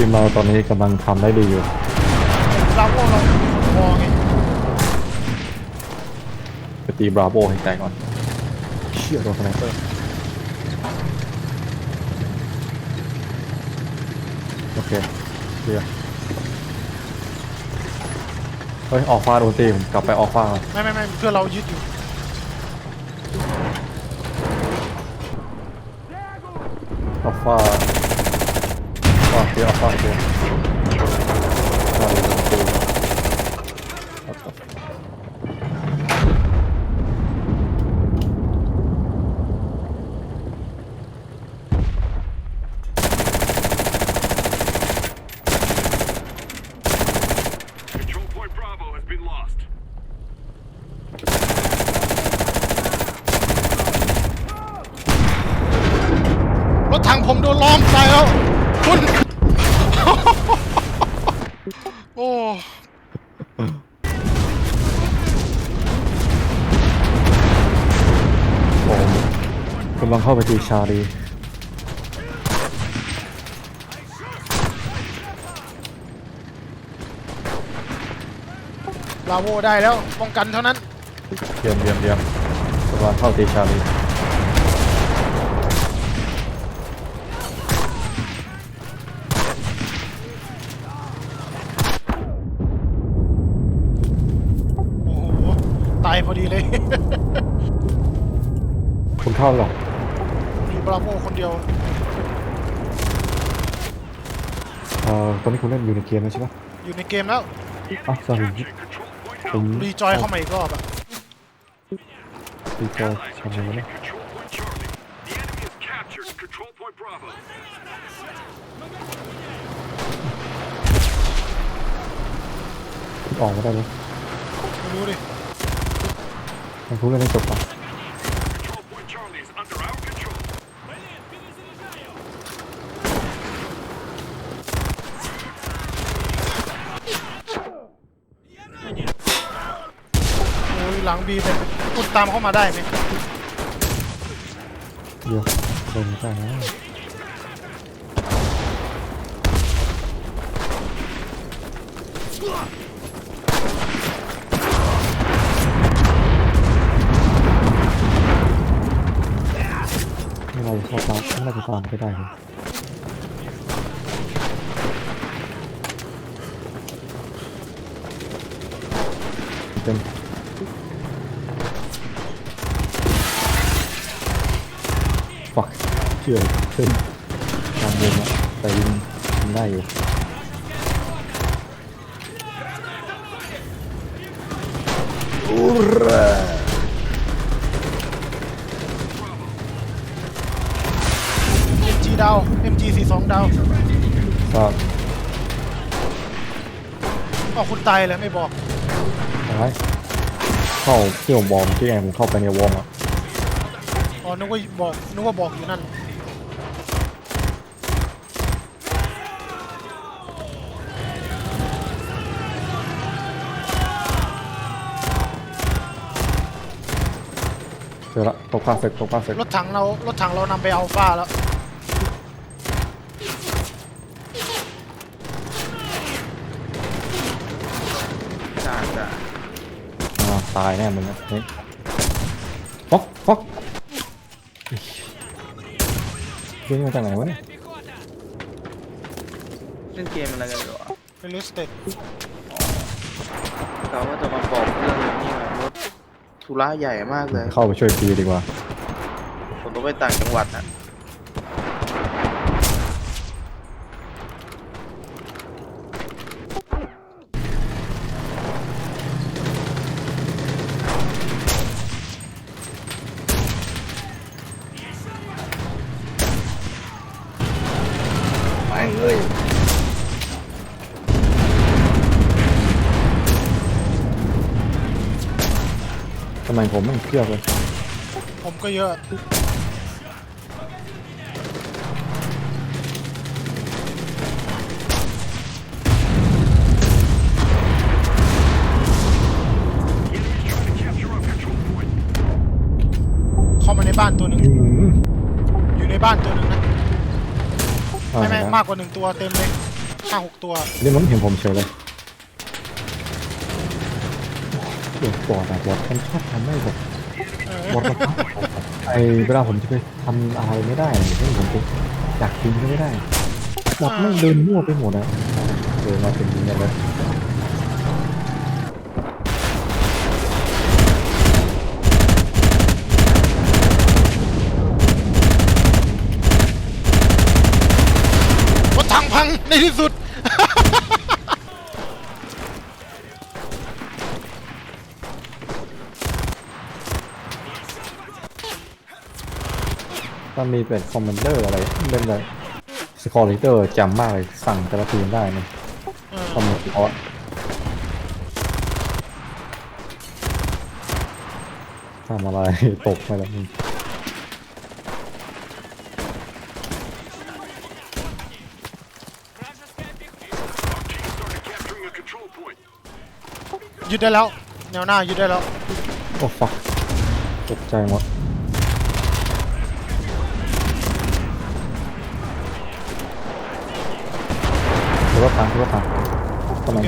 ทีมเราตอนนี้กำลังทำได้ดีอยู่ เราพวกเราพอไงไปตีบราโวให้แตกก่อน เชี่ยโดนสไนเปอร์โอเคเคลียร์เฮ้ย ออกฟ้าโดนตีผมกลับไปออกฟ้าก่อนไม่ไม่ไม่เพื่อนเรายึดอยู่ออกฟ้า ออกเคลียร์ออกฟ้าตัวฟ้าเลยโดนตีครับ Control point Bravo has been lost. รถถังผมโดนล้อมตายแล้ว คุณ โอ้ผมกำลังเข้าไปตีชาลีลาโวได้แล้วป้องกันเท่านั้น เยี่ยมเยี่ยมเยี่ยมกำลังเข้าตีชาลี โอ้โห ตายพอดีเลยคุณเข้าหรออยู่บราโวคนเดียว เอ่อตอนนี้คุณเล่นอยู่ในเกมแล้วใช่ปะอยู่ในเกมแล้วอะสอรี่ Control point ผมรีจอยเข้ามาอีกรอบอะรีจอยทำไงวะเนี่ย Control point Charlie. The enemy has captured Control point Bravo. ออกมาได้เลยไม่รู้ดิ มันคุณเล่นให้จบปะ Control point Charlie is under our control. โอ้ยหลังบีเป็นคุณตามเข้ามาได้ไหมเดี๋ยวเดินได้นะ เราเข้าตามไม่เราจะตามไปได้เลยเต็มฟักเชื่อขึ้นตามวงอะแต่ยิงยิงได้อยู่อุระ เอ็มจี ดาว MG 42ดาวครับอ๋อคุณตายแล้วไม่บอกอะไรเข้าที่ผมบอกที่ไงผมเข้าไปในวงอะอ๋อนึกว่าบอกนึกว่าบอกอยู่นั่นเจอละตกปลาเสร็จตกปลาเสร็จรถถังเรารถถังเรานำไปอัลฟาแล้ว ตายแน่มึงนะนี่ฟอกฟอกเรื่องมาจากไหนวะเนี่ยเล่นเกมอะไรกันอยู่อะเป็นลิสเต็ดเขาว่าจะมาบอกเรื่องนี้ไงรถธุระใหญ่มากเลยเข้าไปช่วยพีดีกว่าผมต้องไปต่างจังหวัดอะ ทำไมผมไม่เชื่อเลยผมก็เยอะ เข้ามาในบ้านตัวหนึ่ง อืมอยู่ในบ้านตัวหนึ่งนะอ่าไม่ไม่เห็นแล้วมากกว่าหนึ่งตัวเต็มเลยห้าหกตัวนี่มันเห็นผมเฉยเลย เดี๋ยวบอดอะบอดมันชอบทำให้แบบเออบอดมันชอบไอเวลาผมจะไปทำอะไรไม่ได้เช่นผมจะอยากกินก็ไม่ได้บอดไม่งเดินมั่วไปหมดอะเดินมาเป็นยิงกันเลยรถถังพังในที่สุด ถ้ามีเป็นคอมมานเดอร์อะไรเป็นแบบสกอร์ลิเตอร์จำมากเลยสั่งแต่ละทีมได้นะเออคอมมานออสทำอะไรตกไปแล้วมึง Team started capturing a control point. ยึดได้แล้ว แนวหน้ายึดได้แล้ว โอ้ฟักตกใจหมด คือว่าทางคือว่าทางทำไมโอเค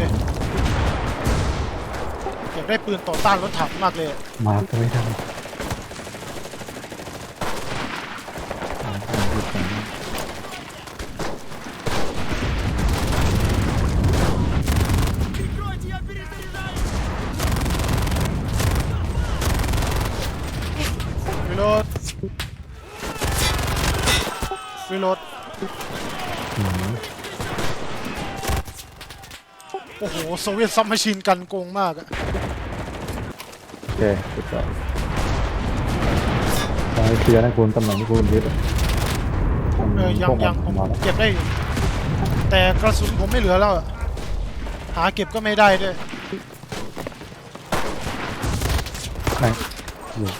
อยากได้ปืนต่อต้านรถถังมากเลยมาก็ไม่ได้ โอ้โหโซเวียตซับมาชินกันโกงมากอะโอเคจุดก่อนตอนนี้เคลียร์นะคุณตำแหน่งที่คุณยึดอะเออยังพวกนยังผมมาแล้วเก็บได้อยู่แต่กระสุนผมไม่เหลือแล้วอะหาเก็บก็ไม่ได้ด้วย ไหนอยู่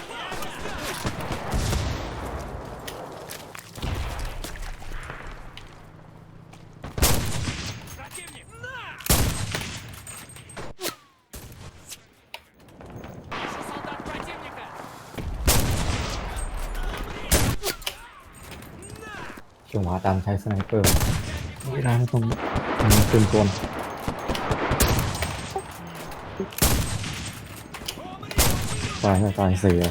จังหวะดันใช้สไนเปอร์ไม่ได้ตรงมันปืนกลตายตายเสีย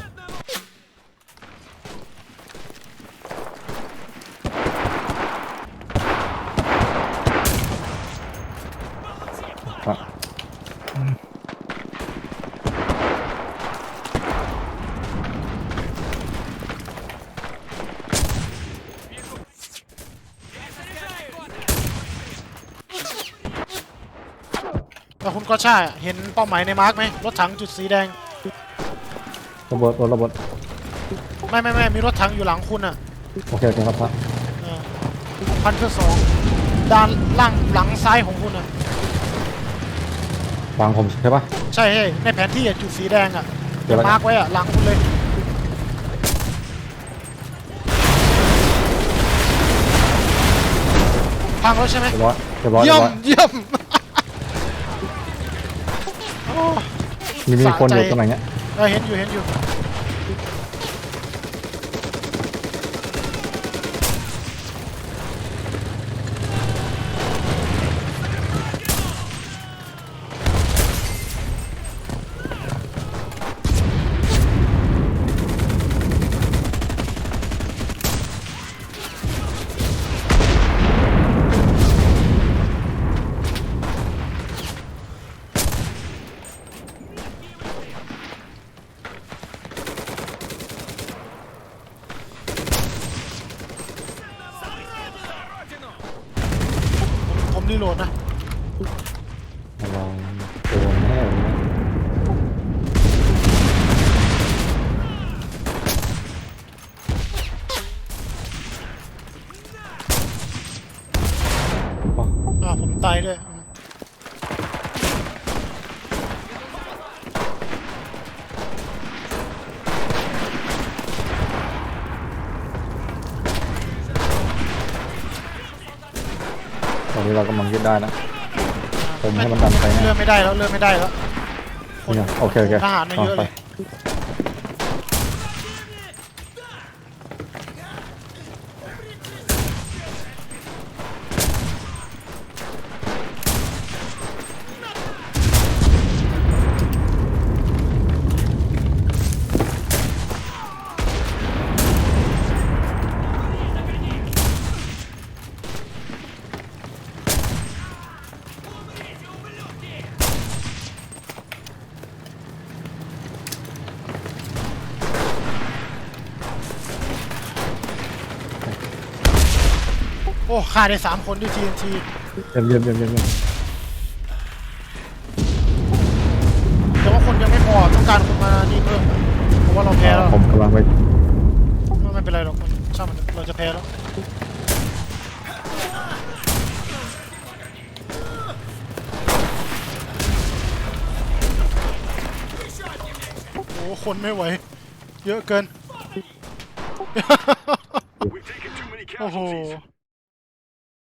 แล้วคุณก็ใช่าเห็นเป้าหมายในมาร์กไหมรถถังจุดสีแดงระเบิดระเบิดไม่ไม่ไม่มีรถถังอยู่หลังคุณอะโอเคโอเคครับพระพันเพื่อสองด้านล่างหลังซ้ายของคุณอะวางผมใช่ปะใช่เฮ้ยในแผนที่อะจุดสีแดงอะเดี๋เดี๋ยยววแล้วมาร์กไว้อะหลังคุณเลยพังแล้วใช่ไหมเรียบร้อยเรียบร้อยเรียเยี่ยบมร้อยเยี่ยมโอ้ มีมีคนอยู่สะใจตรงไหนเนี้ยเออเห็นอยู่เห็นอยู่ โหลดนะระวังโดนแน่เลยนะว้าวอ่าผมตายด้วย นนี้เรากำลังยึดได้นะ ผมให้มันดันไปนะ เลื่อนไม่ได้แล้วเลื่อนไม่ได้แล้วเนี่ยโอเคโอเคทหารมาเยอะไปเลยโฆ่าได้สามคนด้วย TNT เยี่ยมเยี่ยมเยี่ยมเยี่ยมเยี่ยมแต่ว่าคนยังไม่พอต้องการคนมานี่เพิ่มเพราะว่าเราแพ้แล้วผมกำลังไปไม่เป็นไรหรอกมันช่างมันเราจะแพ้แล้วโอ้คนไม่ไหว เยอะเกิน We've taken too many โอ้โห casualties.